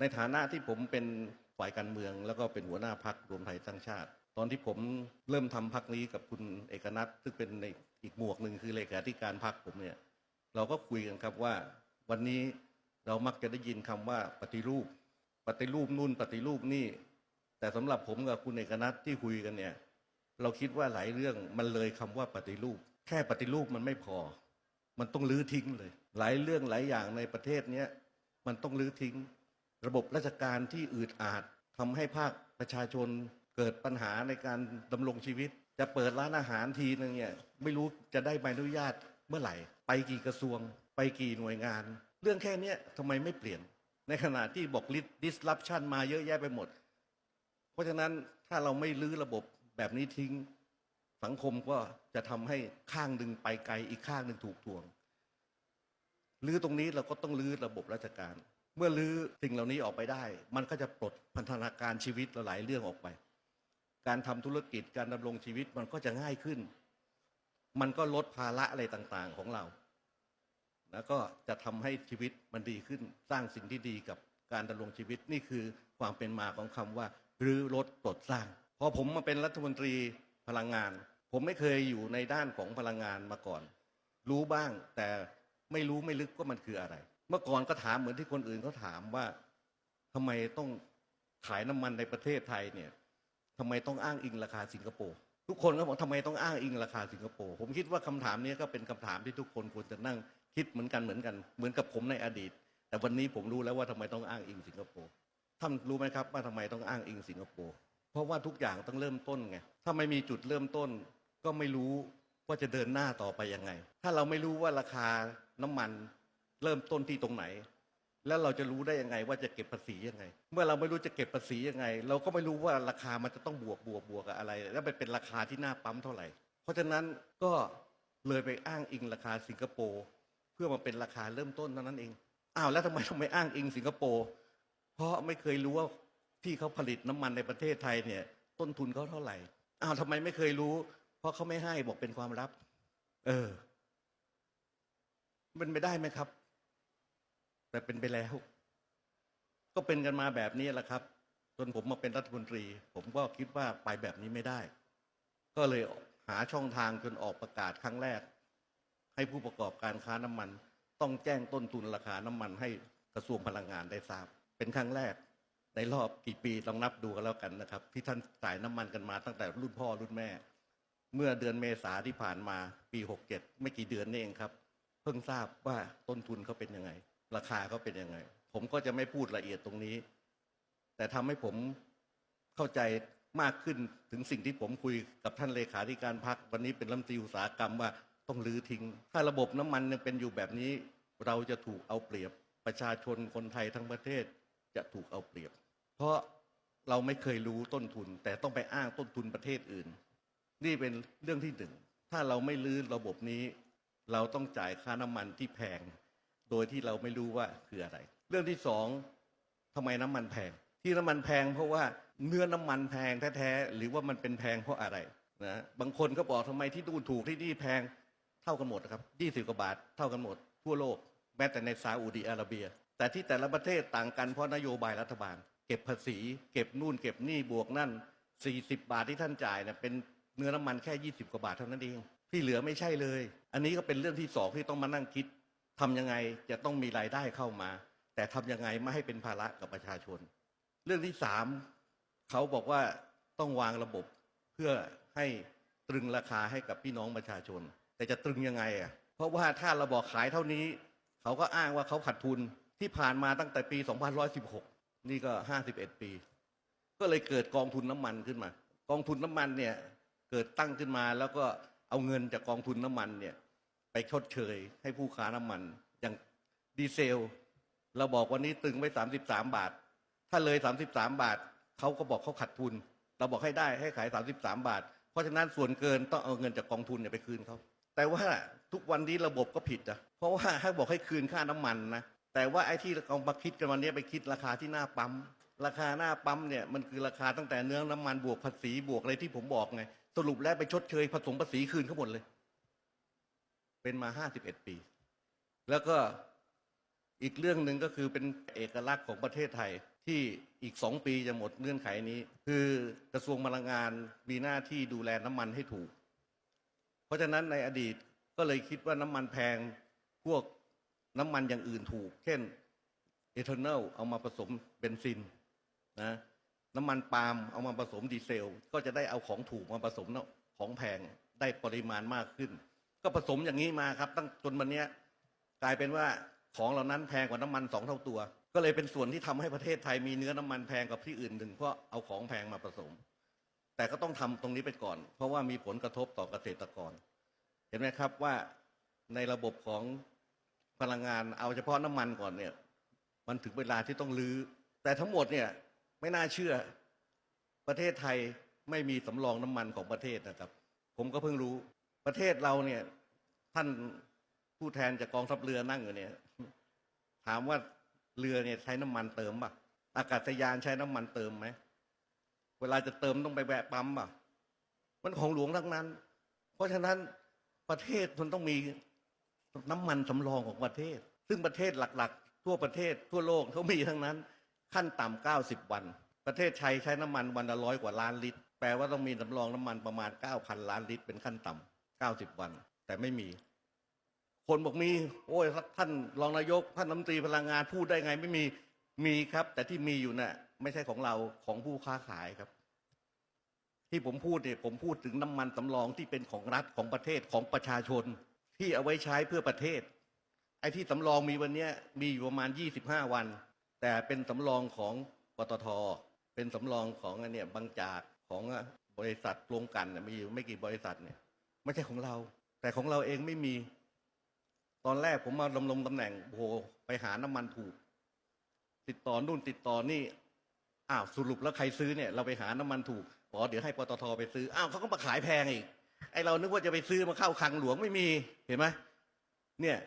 ในฐานะที่ผมเป็นฝ่ายการเมือง แล้วก็เป็นหัวหน้าพักรวมไทยสร้างชาติ ตอนที่ผมเริ่มทำพักนี้กับคุณเอกนัทซึ่งเป็นในอีกหมวกหนึ่งคือเลขาธิการพักผมเนี่ยเราก็คุยกันครับว่า วันนี้เรามักจะได้ยินคำว่าปฏิรูป ปฏิรูปนู่นปฏิรูปนี่ แต่สำหรับผมกับคุณเอกนัทที่คุยกันเนี่ยเราคิดว่าหลายเรื่องมันเลยคำว่าปฏิรูป แค่ปฏิรูปมันไม่พอ มันต้องลื้อทิ้งเลย หลายเรื่องหลายอย่างในประเทศเนี้ยมันต้องลื้อทิ้ง ระบบราชการที่อืดอาดทำให้ภาคประชาชนเกิดปัญหาในการดำรงชีวิต จะเปิดร้านอาหารทีนึงเนี่ยไม่รู้จะได้ใบอนุญาตเมื่อไหร่ ไปกี่กระทรวง ไปกี่หน่วยงาน เรื่องแค่นี้ทำไมไม่เปลี่ยน ในขณะที่บอก disruption มาเยอะแยะไปหมด เพราะฉะนั้นถ้าเราไม่ลื้อระบบแบบนี้ทิ้ง สังคมก็จะทำให้ข้างหนึ่งไปไกลอีกข้างหนึ่งถูกทวง ลื้อตรงนี้เราก็ต้องลื้อระบบราชการ มื่อลื้อสิ่งเหล่านี้ออกไปได้ มันก็จะปลดพันธนาการชีวิตเราหลายเรื่องออกไป การทำธุรกิจการดำรงชีวิตมันก็จะง่ายขึ้น มันก็ลดภาระอะไรต่างๆของเรา แล้วก็จะทำให้ชีวิตมันดีขึ้น สร้างสิ่งที่ดีกับการดำรงชีวิตนี่คือความเป็นมาของคำว่ารื้อลดปลดสร้าง พอผมมาเป็นรัฐมนตรีพลังงาน ผมไม่เคยอยู่ในด้านของพลังงานมาก่อน รู้บ้างแต่ไม่รู้ไม่ลึกว่ามันคืออะไร เมื่อก่อนก็ถามเหมือนที่คนอื่นเขาถามว่าทำไมต้องขายน้ำมันในประเทศไทยเนี่ยทำไมต้องอ้างอิงราคาสิงคโปร์ทุกคนก็บอกทำไมต้องอ้างอิงราคาสิงคโปร์ผมคิดว่าคำถามนี้ก็เป็นคำถามที่ทุกคนควรจะนั่งคิดเหมือนกันเหมือนกัน เหมือนกับผมในอดีต แต่วันนี้ผมรู้แล้วว่าทำไมต้องอ้างอิงสิงคโปร์ท่านรู้ไหมครับว่าทำไมต้องอ้างอิงสิงคโปร์เพราะว่าทุกอย่างต้องเริ่มต้นไงถ้าไม่มีจุดเริ่มต้น ก็ไม่รู้ว่าจะเดินหน้าต่อไปยังไง ถ้าเราไม่รู้ว่าราคาน้ำมัน เริ่มต้นที่ตรงไหน แล้วเราจะรู้ได้ยังไงว่าจะเก็บภาษียังไง เมื่อเราไม่รู้จะเก็บภาษียังไง เราก็ไม่รู้ว่าราคามันจะต้องบวกบวกบวกกับอะไร แล้วมันเป็นราคาที่หน้าปั๊มเท่าไหร่ เพราะฉะนั้นก็เลยไปอ้างอิงราคาสิงคโปร์เพื่อมาเป็นราคาเริ่มต้นเท่านั้นเองอ้าวแล้วทำไมทำไมอ้างอิงสิงคโปร์เพราะไม่เคยรู้ว่าที่เขาผลิตน้ำมันในประเทศไทยเนี่ย ต้นทุนเขาเท่าไหร่อ้าวทำไมไม่เคยรู้ เพราะเขาไม่ให้บอกเป็นความลับ เออเป็นไปได้ไหมครับ แต่เป็นไปแล้ว ก็เป็นกันมาแบบนี้แหละครับจนผมมาเป็นรัฐมนตรี ผมก็คิดว่าไปแบบนี้ไม่ได้ ก็เลยหาช่องทางจนออกประกาศครั้งแรก ให้ผู้ประกอบการค้าน้ำมัน ต้องแจ้งต้นทุนราคาน้ำมันให้กระทรวงพลังงานได้ทราบ เป็นครั้งแรก ในรอบกี่ปีลองนับดูกันแล้วกันนะครับ ที่ท่านจ่ายน้ำมันกันมาตั้งแต่รุ่นพ่อรุ่นแม่ เมื่อเดือนเมษาที่ผ่านมาปี 67 ไม่กี่เดือนนี่เองครับ เพิ่งทราบว่าต้นทุนเขาเป็นยังไง ราคาเขาเป็นยังไง ผมก็จะไม่พูดละเอียดตรงนี้ แต่ทำให้ผมเข้าใจมากขึ้นถึงสิ่งที่ผมคุยกับท่านเลขาธิการพักวันนี้เป็นรัฐมนตรีอุตสาหกรรมว่าต้องรื้อทิ้ง ถ้าระบบน้ำมันยังเป็นอยู่แบบนี้ เราจะถูกเอาเปรียบประชาชนคนไทยทั้งประเทศจะถูกเอาเปรียบ เพราะเราไม่เคยรู้ต้นทุน แต่ต้องไปอ้างต้นทุนประเทศอื่น นี่เป็นเรื่องที่หนึ่งถ้าเราไม่ลื้อระบบนี้ เราต้องจ่ายค่าน้ำมันที่แพง โดยที่เราไม่รู้ว่าคืออะไร เรื่องที่สองทำไมน้ำมันแพง ที่น้ำมันแพง เพราะว่าเนื้อน้ำมันแพงแท้ๆหรือว่ามันเป็นแพงเพราะอะไรนะบางคนก็บอกทำไมที่นู่นถูกที่นี่แพงเท่ากันหมดครับยี่สิบกว่าบาทเท่ากันหมด ทั่วโลก แม้แต่ในซาอุดีอาระเบีย แต่ที่แต่ละประเทศต่างกันเพราะนโยบายรัฐบาล เก็บภาษี เก็บนู่น เก็บนี่บวกนั่น40 บาทที่ท่านจ่ายเนี่ยเป็นเนื้อน้ำมันแค่ 20 กว่าบาทเท่านั้นเองที่เหลือไม่ใช่เลย อันนี้ก็เป็นเรื่องที่สองที่ต้องมานั่งคิด ทำยังไงจะต้องมีรายได้เข้ามา แต่ทำยังไงไม่ให้เป็นภาระกับประชาชน เรื่องที่สามเขาบอกว่าต้องวางระบบเพื่อให้ตรึงราคาให้กับพี่น้องประชาชน แต่จะตรึงยังไงอะเพราะว่าถ้าเราบอกขายเท่านี้ เขาก็อ้างว่าเขาขาดทุนที่ผ่านมาตั้งแต่ปี 2116 นี่ก็ 51 ปี ก็เลยเกิดกองทุนน้ำมันขึ้นมา กองทุนน้ำมันเนี่ยเกิดตั้งขึ้นมาแล้วก็เอาเงินจากกองทุนน้ำมันเนี่ย ไปชดเชยให้ผู้ค้าน้ำมัน อย่างดีเซล เราบอกวันนี้ตึงไว้ 33 บาท ถ้าเลย 33 บาท เขาก็บอกเขาขาดทุน เราบอกให้ได้ให้ขาย 33 บาท เพราะฉะนั้นส่วนเกินต้องเอาเงินจากกองทุนเนี่ยไปคืนเขาแต่ว่าทุกวันนี้ระบบก็ผิดอะเพราะว่าให้บอกให้คืนค่าน้ำมันนะแต่ว่าไอ้ที่เรามาคิดกันวันนี้ไปคิดราคาที่หน้าปั๊มราคาหน้าปั๊มเนี่ยมันคือราคาตั้งแต่เนื้อน้ำมันบวกภาษีบวกอะไรที่ผมบอกไงสรุปแล้วไปชดเชยผสมภาษีคืนเขาหมดเลย เป็นมา 51 ปี แล้วก็อีกเรื่องหนึ่งก็คือเป็นเอกลักษณ์ของประเทศไทยที่อีกสองปีจะหมดเงื่อนไขนี้ คือกระทรวงพลังงานมีหน้าที่ดูแลน้ำมันให้ถูก เพราะฉะนั้นในอดีตก็เลยคิดว่าน้ำมันแพงพวกน้ำมันอย่างอื่นถูก เช่นเอทานอลเอามาผสมเบนซินนะน้ำมันปาล์มเอามาผสมดีเซล ก็จะได้เอาของถูกมาผสมของแพงได้ปริมาณมากขึ้น ก็ผสมอย่างนี้มาครับ ตั้งจนวันนี้กลายเป็นว่าของเหล่านั้นแพงกว่าน้ำมันสองเท่าตัว ก็เลยเป็นส่วนที่ทำให้ประเทศไทยมีเนื้อน้ำมันแพงกว่าที่อื่นหนึ่งเพราะเอาของแพงมาผสม แต่ก็ต้องทำตรงนี้ไปก่อน เพราะว่ามีผลกระทบต่อเกษตรกร เห็นไหมครับว่าในระบบของพลังงานเอาเฉพาะน้ำมันก่อนเนี่ย มันถึงเวลาที่ต้องลื้อ แต่ทั้งหมดเนี่ยไม่น่าเชื่อประเทศไทยไม่มีสำรองน้ำมันของประเทศนะครับ ผมก็เพิ่งรู้ ประเทศเราเนี่ย ท่านผู้แทนจากกองทัพเรือนั่งอยู่เนี่ย ถามว่าเรือเนี่ยใช้น้ำมันเติมป่ะ อากาศยานใช้น้ำมันเติมไหมเวลาจะเติมต้องไปแวะปั๊มป่ะ มันของหลวงทั้งนั้น เพราะฉะนั้นประเทศมันต้องมีน้ำมันสำรองของประเทศ ซึ่งประเทศหลักๆ ทั่วประเทศทั่วโลกเขามีทั้งนั้น ขั้นต่ำเก้าสิบวัน ประเทศไทยใช้น้ำมันวันละร้อยกว่าล้านลิตร แปลว่าต้องมีสำรองน้ำมันประมาณเก้าพันล้านลิตรเป็นขั้นต่ำ เก้าสิบวัน แต่ไม่มี คนบอกมี โอ้ยท่านรองนายก ท่านรัฐมนตรีพลังงานพูดได้ไง ไม่มีมีครับ แต่ที่มีอยู่น่ะ ไม่ใช่ของเราของผู้ค้าขายครับ ที่ผมพูดเนี่ยผมพูดถึงน้ำมันสำรองที่เป็นของรัฐของประเทศของประชาชน ที่เอาไว้ใช้เพื่อประเทศ ไอ้ที่สำรองมีวันนี้มีอยู่ประมาณ25วัน แต่เป็นสำรองของปตทเป็นสำรองของอันเนี่ยบางจากของบริษัทรวมกันมีอยู่ไม่กี่บริษัทเนี่ย ไม่ใช่ของเรา แต่ของเราเองไม่มี ตอนแรกผมมาดำรงตำแหน่งโอ้โหไปหาน้ำมันถูก ติดต่อนู่นติดต่อนี่อ้าวสรุปแล้วใครซื้อเนี่ย เราไปหาน้ำมันถูกอ๋อเดี๋ยวให้ปตทไปซื้ออ้าวเขาก็มาขายแพงอีกไอเรานึกว่าจะไปซื้อมาเข้าคลังหลวงไม่มีเห็นไหมเนี่ย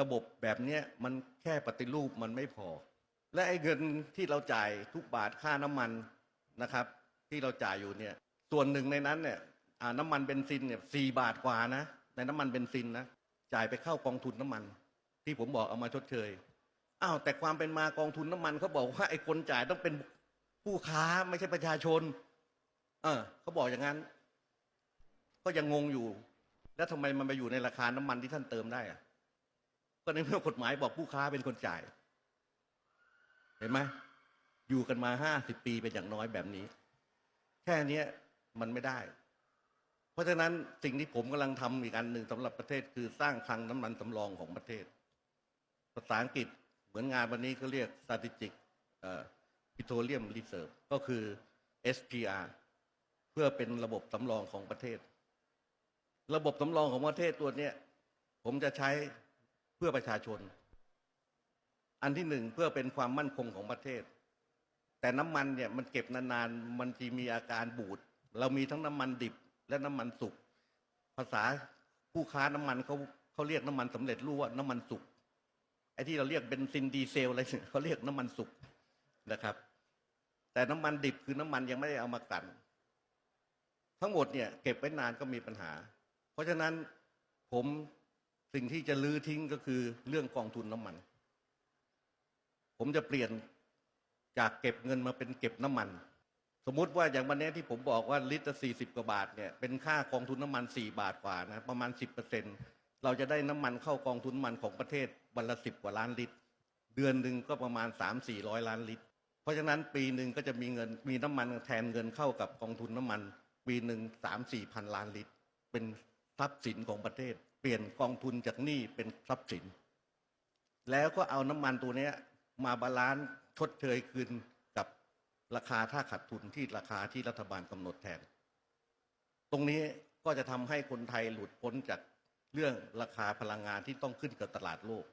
ระบบแบบเนี้ยมันแค่ปฏิรูปมันไม่พอ และไอ้เงินที่เราจ่ายทุกบาทค่าน้ำมันนะครับ ที่เราจ่ายอยู่เนี่ย ส่วนหนึ่งในนั้นเนี่ย น้ำมันเบนซินเนี่ยสี่บาทกว่านะในน้ำมันเบนซินนะจ่ายไปเข้ากองทุนน้ำมัน ที่ผมบอกเอามาชดเชยอ้าวแต่ความเป็นมากองทุนน้ำมันเขาบอกว่าไอ้คนจ่ายต้องเป็นผู้ค้าไม่ใช่ประชาชน เออเขาบอกอย่างนั้น ก็ยังงงอยู่ แล้วทำไมมันไปอยู่ในราคาน้ำมันที่ท่านเติมได้อะก็ในเมื่อกฎหมายบอกผู้ค้าเป็นคนจ่าย เห็นไหมอยู่กันมาห้าสิบปีเป็นอย่างน้อยแบบนี้ แค่เนี้ยมันไม่ได้ ราะฉะนั้นสิ่งที่ผมกำลังทำอีกอันหนึ่งสำหรับประเทศคือสร้างคลังน้ำมันสำรองของประเทศ ภาษาอังกฤษเหมือนงานวันนี้เขาเรียก strategic เอ่อ petroleum reserve ก็คือ SPR เพื่อเป็นระบบสำรองของประเทศ ระบบสำรองของประเทศตัวเนี้ยผมจะใช้เพื่อประชาชน อันที่หนึ่งเพื่อเป็นความมั่นคงของประเทศ แต่น้ำมันเนี่ยมันเก็บนานๆ มันจะมีอาการบูด เรามีทั้งน้ำมันดิบ และน้ำมันสุก ภาษาผู้ค้าน้ำมันเขาเขาเรียกน้ำมันสำเร็จรูปว่าน้ำมันสุกไอ้ที่เราเรียกเบนซินดีเซลอะไรเขาเรียกน้ำมันสุกนะครับ แต่น้ำมันดิบคือน้ำมันยังไม่ได้เอามากัน ทั้งหมดเนี่ย เก็บไว้นานก็มีปัญหา เพราะฉะนั้นผมสิ่งที่จะลื้อทิ้งก็คือเรื่องกองทุนน้ำมัน ผมจะเปลี่ยนจากเก็บเงินมาเป็นเก็บน้ำมัน สมมุติว่าอย่างวันนี้ที่ผมบอกว่าลิตรสี่สิบกว่าบาทเนี่ยเป็นค่ากองทุนน้ำมันสี่บาทกว่านะประมาณสิบเปอร์เซ็นเราจะได้น้ำมันเข้ากองทุนน้ำมันของประเทศวันละสิบกว่าล้านลิตร เดือนหนึ่งก็ประมาณสามสี่ร้อยล้านลิตร เพราะฉะนั้นปีหนึ่งก็จะมีเงินมีน้ำมันแทนเงินเข้ากับกองทุนน้ำมัน ปีหนึ่งสามสี่พันล้านลิตร เป็นทรัพย์สินของประเทศ เปลี่ยนกองทุนจากหนี้เป็นทรัพย์สิน แล้วก็เอาน้ำมันตัวเนี้ยมาบาลานซ์ชดเชยคืน ราคาถ้าขาดทุนที่ราคาที่รัฐบาลกำหนดแทน ตรงนี้ก็จะทำให้คนไทยหลุดพ้นจากเรื่องราคาพลังงานที่ต้องขึ้นกับตลาดโลก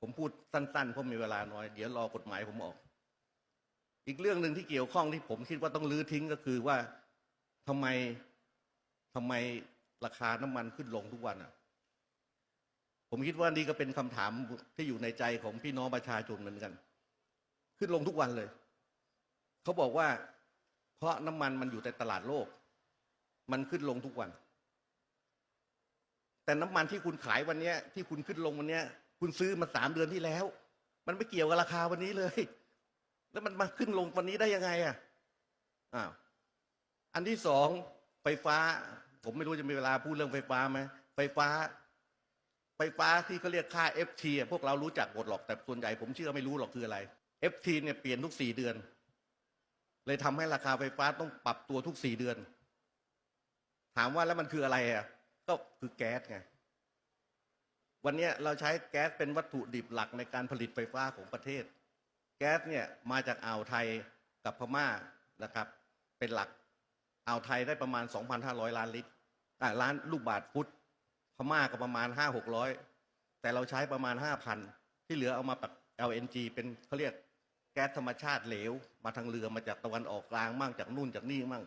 ผมพูดสั้นๆเพราะมีเวลาน้อย เดี๋ยวรอกฎหมายผมออก อีกเรื่องหนึ่งที่เกี่ยวข้องที่ผมคิดว่าต้องลื้อทิ้งก็คือว่าทำไมทำไมราคาน้ำมันขึ้นลงทุกวันอะ ผมคิดว่านี่ก็เป็นคำถามที่อยู่ในใจของพี่น้องประชาชนเหมือนกัน ขึ้นลงทุกวันเลย เขาบอกว่า เพราะน้ำมันมันอยู่ในตลาดโลก มันขึ้นลงทุกวัน แต่น้ำมันที่คุณขายวันนี้ที่คุณขึ้นลงวันนี้คุณซื้อมาสามเดือนที่แล้ว มันไม่เกี่ยวกับราคาวันนี้เลย แล้วมันมาขึ้นลงวันนี้ได้ยังไงอะอ้าวอันที่สองไฟฟ้า ผมไม่รู้จะมีเวลาพูดเรื่องไฟฟ้าไหมไฟฟ้า ไฟฟ้าที่เขาเรียกค่า FT พวกเรารู้จักหมดหรอกแต่ส่วนใหญ่ผมเชื่อไม่รู้หรอกคืออะไร FT เนี่ยเปลี่ยนทุกสี่เดือน เลยทำให้ราคาไฟฟ้าต้องปรับตัวทุกสี่เดือน ถามว่าแล้วมันคืออะไรอะก็คือแก๊สไงวันนี้เราใช้แก๊สเป็นวัตถุดิบหลักในการผลิตไฟฟ้าของประเทศ แก๊สเนี่ยมาจากอ่าวไทยกับพม่านะครับ เป็นหลักอ่าวไทยได้ประมาณ 2,500 ล้านลิตรอ่าล้านลูกบาทฟุต พม่าก็ประมาณ 5-600 แต่เราใช้ประมาณ 5,000 ที่เหลือเอามาปัก LNG เป็นเขาเรียก แก๊สธรรมชาติเหลว มาทางเรือมาจากตะวันออกกลางมั่งจากนู่นจากนี่มั่ง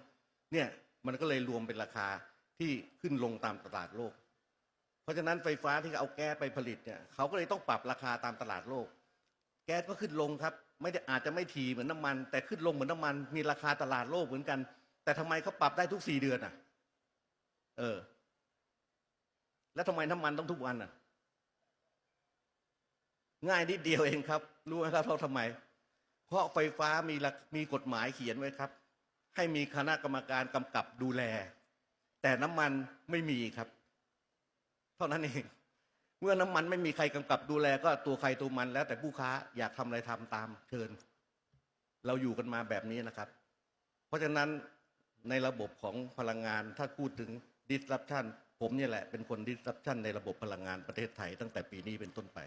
เนี่ยมันก็เลยรวมเป็นราคาที่ขึ้นลงตามตลาดโลก เพราะฉะนั้นไฟฟ้าที่เอาแก๊สไปผลิตเนี่ยเขาก็เลยต้องปรับราคาตามตลาดโลก แก๊สก็ขึ้นลงครับไม่ได้อาจจะไม่ทีเหมือนน้ำมัน แต่ขึ้นลงเหมือนน้ำมัน มีราคาตลาดโลกเหมือนกัน แต่ทำไมเขาปรับได้ทุกสี่เดือนอะ เออ แล้วทำไมน้ำมันต้องทุกวันอะ ง่ายนิดเดียวเองครับ รู้ไหมครับเพราะทำไม เพราะไฟฟ้ามีรัมีกฎหมายเขียนไว้ครับ ให้มีคณะกรรมการกำกับดูแล แต่น้ำมันไม่มีครับ เท่านั้นเอง เมื่อน้ำมันไม่มีใครกำกับดูแล ก็ตัวใครตัวมัน แล้วแต่ผู้ค้าอยากทำอะไรทำตามเชิญ เราอยู่กันมาแบบนี้นะครับ เพราะฉะนั้นในระบบของพลังงานถ้าพูดถึง disruption ผมเนี่ยแหละเป็นคน disruption ในระบบพลังงานประเทศไทยตั้งแต่ปีนี้เป็นต้นไป